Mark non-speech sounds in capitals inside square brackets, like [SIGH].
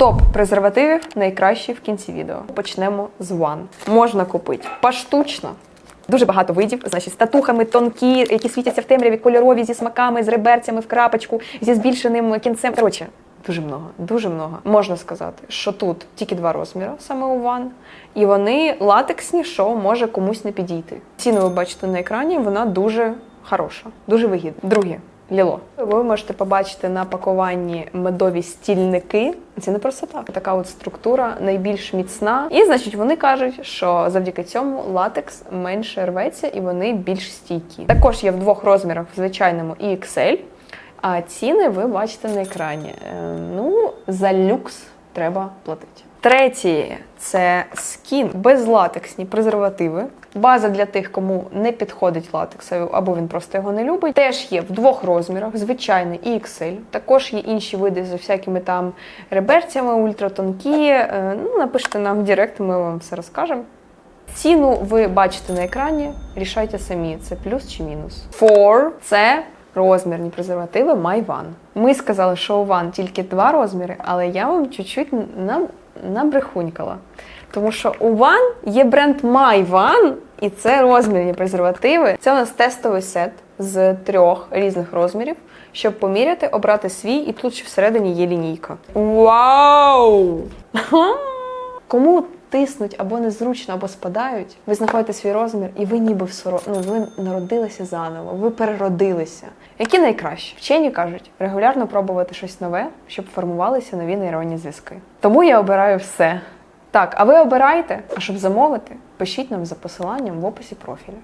Топ презервативів найкращий в кінці відео. Почнемо з One. Можна купити поштучно. Дуже багато видів, значить, з татухами тонкі, які світяться в темряві, кольорові зі смаками, з реберцями в крапочку, зі збільшеним кінцем. Коротше, дуже много, дуже много. Можна сказати, що тут тільки два розміри, саме у One, і вони латексні, що може комусь не підійти. Ціну ви бачите на екрані, вона дуже хороша, дуже вигідна. Друге. Ліло. Ви можете побачити на пакуванні медові стільники. Це не просто так. Така от структура найбільш міцна. І значить, вони кажуть, що завдяки цьому латекс менше рветься і вони більш стійкі. Також є в двох розмірах в звичайному і XL. А ціни ви бачите на екрані. Е, Ну, за люкс треба платити. Третє це скін безлатексні презервативи. База для тих, кому не підходить латекс, або він просто його не любить. Теж є в двох розмірах: звичайний і XL. Також є інші види з всякими там реберцями, ультратонкі. Е, Ну, напишіть нам в Директ, ми вам все розкажемо. Ціну ви бачите на екрані, рішайте самі, це плюс чи мінус. Four – це розмірні презервативи MyOne. Ми сказали, що у One тільки два розміри, але я вам чуть-чуть на- набрехунькала. Тому що у One є бренд MyOne, і це розмірні презервативи. Це у нас тестовий сет з трьох різних розмірів, щоб поміряти, обрати свій, і тут ще всередині є лінійка. Вау! [LAUGHS] Кому тиснуть або незручно, або спадають, ви знаходите свій розмір, і ви ніби в соро... ну, ви народилися заново, ви переродилися. Які найкращі? Вчені кажуть, регулярно пробувати щось нове, щоб формувалися нові нейронні зв'язки. Тому я обираю все. Так, а ви обирайте, а щоб замовити, пишіть нам за посиланням в описі профіля.